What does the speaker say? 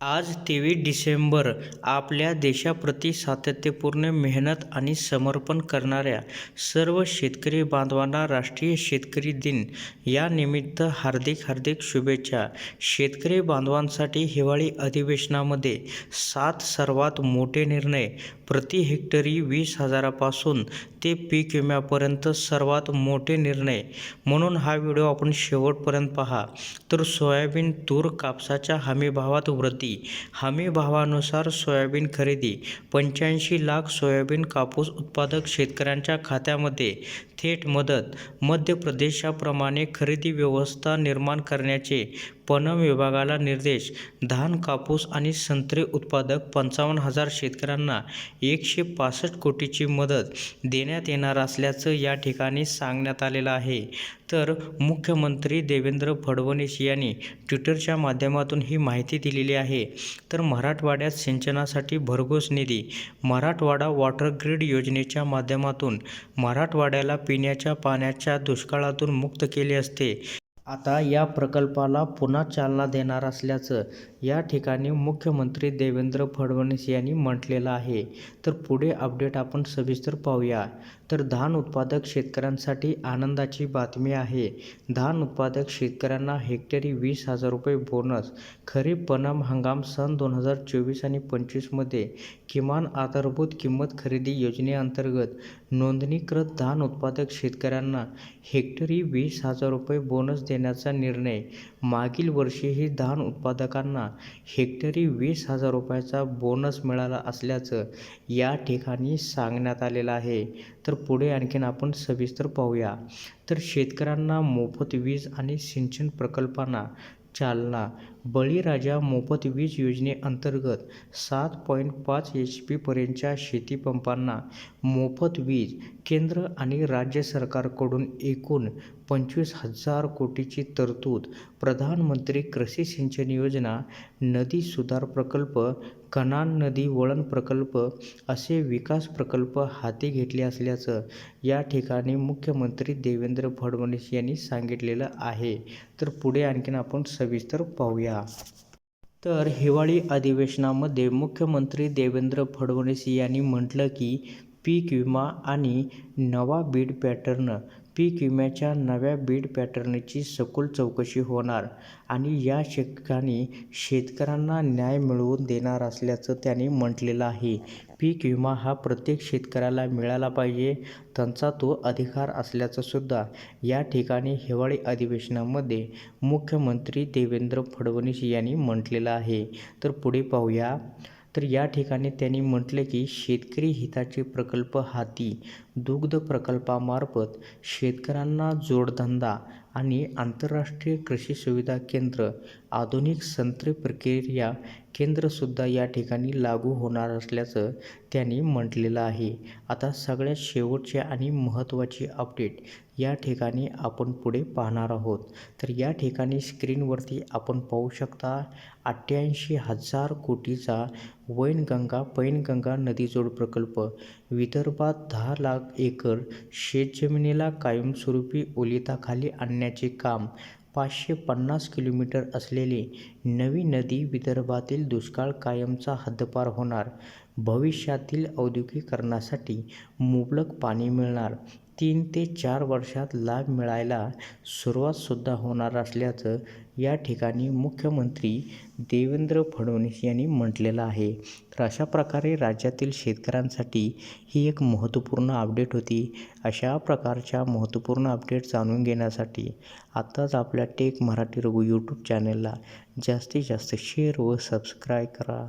आज तेवीस डिसेंबर आपल्या देशाप्रती सातत्यपूर्ण मेहनत आणि समर्पण करणाऱ्या सर्व शेतकरी बांधवांना राष्ट्रीय शेतकरी दिन या निमित्त हार्दिक हार्दिक शुभेच्छा. शेतकरी बांधवांसाठी हिवाळी अधिवेशनामध्ये सात सर्वात मोठे निर्णय. प्रति हेक्टरी वीस हजारापासून ते पीक विम्यापर्यंत सर्वात मोठे निर्णय. म्हणून हा व्हिडिओ आपण शेवटपर्यंत पहा. तर सोयाबीन तूर कापसाच्या हमीभावात वृद्धी हमी भावानुसार सोयाबीन खरेदी. पंच्याऐंशी लाख सोयाबीन कापूस उत्पादक शेतकऱ्यांच्या खात्यामध्ये थेट मदत. मध्य प्रदेशाप्रमाणे खरेदी व्यवस्था निर्माण करण्याचे पणन विभागाला निर्देश. धान कापूस आणि संत्रे उत्पादक पंचावन्न हजार शेतकऱ्यांना एकशे पासष्ट कोटीची मदत देण्यात येणार असल्याचं या ठिकाणी सांगण्यात आलेलं आहे. तर मुख्यमंत्री देवेंद्र फडणवीस यांनी ट्विटरच्या माध्यमातून ही माहिती दिलेली आहे. तर मराठवाड्यात सिंचनासाठी भरघोस निधी. मराठवाडा वॉटर ग्रीड योजनेच्या माध्यमातून मराठवाड्याला पिण्याच्या पाण्याच्या दुष्काळातून मुक्त केले असते. आता या प्रकल्पाला पुन्हा चालना देणार असल्याचं या ठिकाणी मुख्यमंत्री देवेंद्र फडणवीस यांनी म्हटलेलं आहे. तर पुढे अपडेट आपण सविस्तर पाहूया. तर धान उत्पादक शेतकऱ्यांसाठी आनंदाची बातमी आहे. धान उत्पादक शेतकऱ्यांना हेक्टरी वीस हजार रुपये बोनस खरीप पनम हंगाम सन दोन हजार चोवीस आणि पंचवीसमध्ये किमान आधारभूत किंमत खरेदी योजनेअंतर्गत नोंदणीकृत धान उत्पादक शेतकऱ्यांना हेक्टरी वीस हजार रुपये बोनस देण्याचा निर्णय मागील वर्षीही धान उत्पादकांना हेक्टरी वीस हजार रुपयाचा बोनस मिळाला असल्याचं या ठिकाणी सांगण्यात आलेलं आहे. तर पुढे आणखीन आपण सविस्तर पाहूया. तर शेतकऱ्यांना मोफत वीज आणि सिंचन प्रकल्पांना चालना बळीराजा मोफत वीज योजनेअंतर्गत सात पॉईंट पाच एच पीपर्यंतच्या शेतीपंपांना मोफत वीज केंद्र आणि राज्य सरकारकडून एकूण पंचवीस हजार कोटीची तरतूद प्रधानमंत्री कृषी सिंचन योजना नदी सुधार प्रकल्प कनान नदी वळण प्रकल्प असे विकास प्रकल्प हाती घेतले असल्याचं या ठिकाणी मुख्यमंत्री देवेंद्र फडणवीस यांनी सांगितलेलं आहे. तर पुढे आणखीन आपण सविस्तर पाहूया. तर हिवाळी अधिवेशनामध्ये मुख्यमंत्री देवेंद्र फडणवीस यांनी म्हटलं की पीक विमा आणि नवा बीड पॅटर्न पीक विम्याच्या नव्या बीड पॅटर्नची सखोल चौकशी होणार आणि या ठिकाणी शेतकऱ्यांना न्याय मिळवून देणार असल्याचं त्यांनी म्हटलेलं आहे. पीक विमा हा प्रत्येक शेतकऱ्याला मिळाला पाहिजे त्यांचा तो अधिकार असल्याचंसुद्धा या ठिकाणी हिवाळी अधिवेशनामध्ये मुख्यमंत्री देवेंद्र फडणवीस यांनी म्हटलेलं आहे. तर पुढे पाहूया. तर या ठिकाणी त्यांनी म्हटले की शेतकरी हिताचे प्रकल्प हाती दुग्ध प्रकल्पामार्फत शेतकऱ्यांना जोडधंदा आणि आंतरराष्ट्रीय कृषी सुविधा केंद्र आधुनिक संत्रे प्रक्रिया केंद्रसुद्धा या ठिकाणी लागू होणार असल्याचं त्यांनी म्हटलेलं आहे. आता सगळ्यात शेवटचे आणि महत्त्वाची अपडेट या ठिकाणी आपण पुढे पाहणार आहोत. तर या ठिकाणी स्क्रीनवरती आपण पाहू शकता अठ्ठ्याऐंशी हजार कोटीचा वैनगंगा पैनगंगा नदीजोड प्रकल्प विदर्भात दहा लाख एकर शेतजमिनीला कायमस्वरूपी ओलिताखाली आणण्या करण्याचे काम पाचशे पन्नास किलोमीटर असलेली नवी नदी विदर्भातील दुष्काळ कायमचा हद्दपार होणार. भविष्यातील औद्योगिकरणासाठी मुबलक पाणी मिळणार. तीन ते चार वर्षात लाभ मिळायला सुरुवातसुद्धा होणार असल्याचं या ठिकाणी मुख्यमंत्री देवेंद्र फडणवीस यांनी म्हटलेलं आहे. तर अशा प्रकारे राज्यातील शेतकऱ्यांसाठी ही एक महत्त्वपूर्ण अपडेट होती. अशा प्रकारच्या महत्त्वपूर्ण अपडेट जाणून घेण्यासाठी आत्ताच आपल्या टेक मराठी रघु यूट्यूब चॅनलला जास्तीत जास्त शेअर व सबस्क्राईब करा.